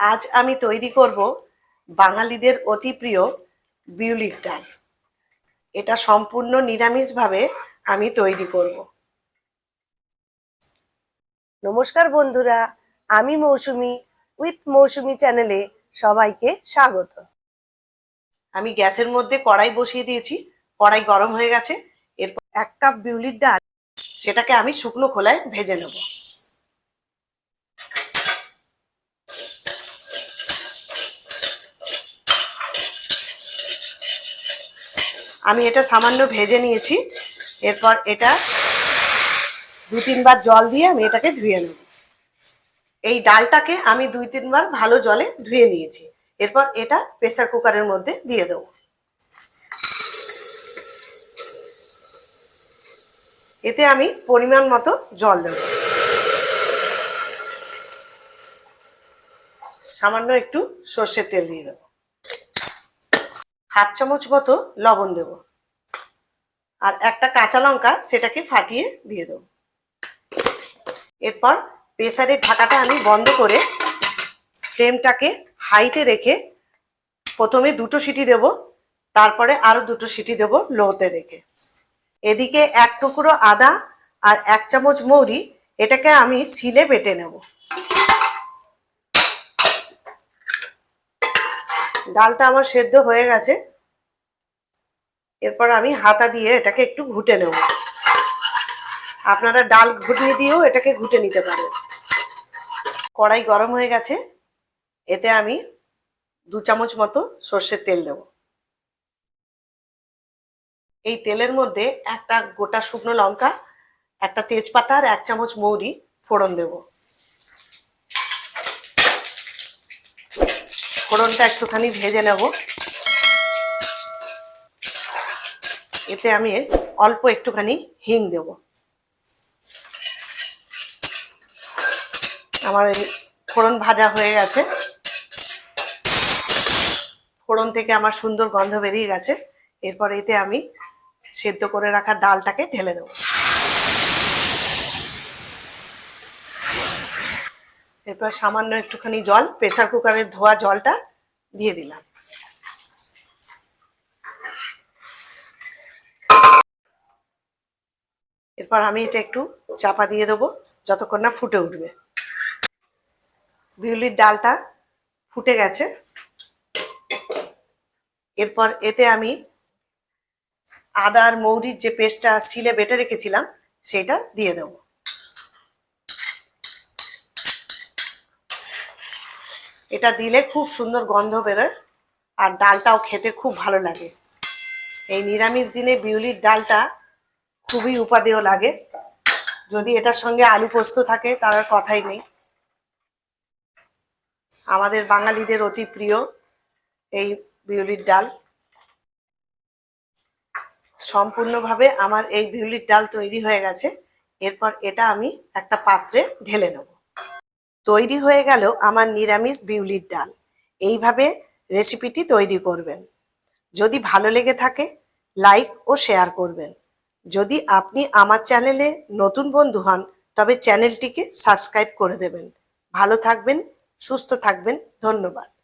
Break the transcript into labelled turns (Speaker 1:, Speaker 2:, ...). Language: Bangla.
Speaker 1: আজ আমি তৈরি করব বাঙালিদের অতি প্রিয় বিউলির ডাল। এটা সম্পূর্ণ নিরামিষভাবে আমি তৈরি করব। নমস্কার বন্ধুরা, আমি মৌসুমি উইথ মৌসুমি চ্যানেলে সবাইকে স্বাগত। আমি গ্যাসের মধ্যে কড়াই বসিয়ে দিয়েছি, কড়াই গরম হয়ে গেছে, এরপর এক কাপ বিউলির ডাল, সেটাকে আমি শুকনো খোলায় ভেজে নেব। আমি এটা সামান্য ভেজে নিয়েছি। এরপর এটা দু তিনবার জল দিয়ে আমি এটাকে ধুয়ে নেব। এই ডালটাকে আমি দুই তিনবার ভালো জলে ধুয়ে নিয়েছি। এরপর এটা প্রেসার কুকারের মধ্যে দিয়ে দেবো। এতে আমি পরিমাণ মতো জল দেব। সামান্য একটু সর্ষের তেল দিয়ে দেবো। হাফ চামচ মতো লবণ দেব। আর একটা কাঁচা লঙ্কা সেটাকে ফাটিয়ে দিয়ে দেবো। এরপর প্রেসারের ঢাকাটা আমি বন্ধ করে ফ্লেমটাকে হাইতে রেখে প্রথমে দুটো সিটি দেব, তারপরে আরও দুটো সিটি দেব লোতে রেখে। এদিকে এক টুকরো আদা আর এক চামচ মৌরি এটাকে আমি শিলে বেটে নেব। ডালটা আমার সেদ্ধ হয়ে গেছে। এরপর আমি হাতা দিয়ে এটাকে একটু ঘুটে নেব। আপনারা ডাল ঘুটিয়ে দিয়েও এটাকে ঘুটে নিতে পারেন। কড়াই গরম হয়ে গেছে। এতে আমি দু চামচ মতো সর্ষের তেল দেব। এই তেলের মধ্যে একটা গোটা শুকনো লঙ্কা, একটা তেজপাতা আর এক চামচ মৌরি ফোড়ন দেব। ফোড়নটা একটুখানি ভেজে নেব। এতে আমি অল্প একটুখানি হিং দেব। আমার এই ফোড়ন ভাজা হয়ে গেছে। ফোড়ন থেকে আমার সুন্দর গন্ধ বেরিয়ে গেছে। এরপর এতে আমি সেদ্ধ করে রাখা ডালটাকে ঢেলে দেবো। এরপর সামান্য একটুখানি জল, প্রেসার কুকারের ধোয়া জলটা দিয়ে দিলাম। এরপর আমি এটা একটু চাপা দিয়ে দেবো, যতক্ষণ না ফুটে উঠবে। বিউলির ডালটা ফুটে গেছে। এরপর এতে আমি আদা আর মৌরির যে পেস্টটা শিলে বেটে রেখেছিলাম, সেটা দিয়ে দেবো। এটা দিলে খুব সুন্দর গন্ধ বেরোয়, আর ডালটাও খেতে খুব ভালো লাগে। এই নিরামিষ দিনে বিউলির ডালটা খুবই উপাদেয় লাগে। যদি এটার সঙ্গে আলু পোস্ত থাকে, তার আর কথাই নেই। আমাদের বাঙালিদের অতি প্রিয় এই বিউলির ডাল। সম্পূর্ণভাবে আমার এই বিউলির ডাল তৈরি হয়ে গেছে। এরপর এটা আমি একটা পাত্রে ঢেলে নেব। তৈরি হয়ে গেল আমার নিরামিষ বিউলির ডাল। এইভাবে রেসিপিটি তৈরি করবেন। যদি ভালো লেগে থাকে লাইক ও শেয়ার করবেন। যদি আপনি আমার চ্যানেলে নতুন বন্ধু হন, তবে চ্যানেলটিকে সাবস্ক্রাইব করে দেবেন। ভালো থাকবেন, সুস্থ থাকবেন। ধন্যবাদ।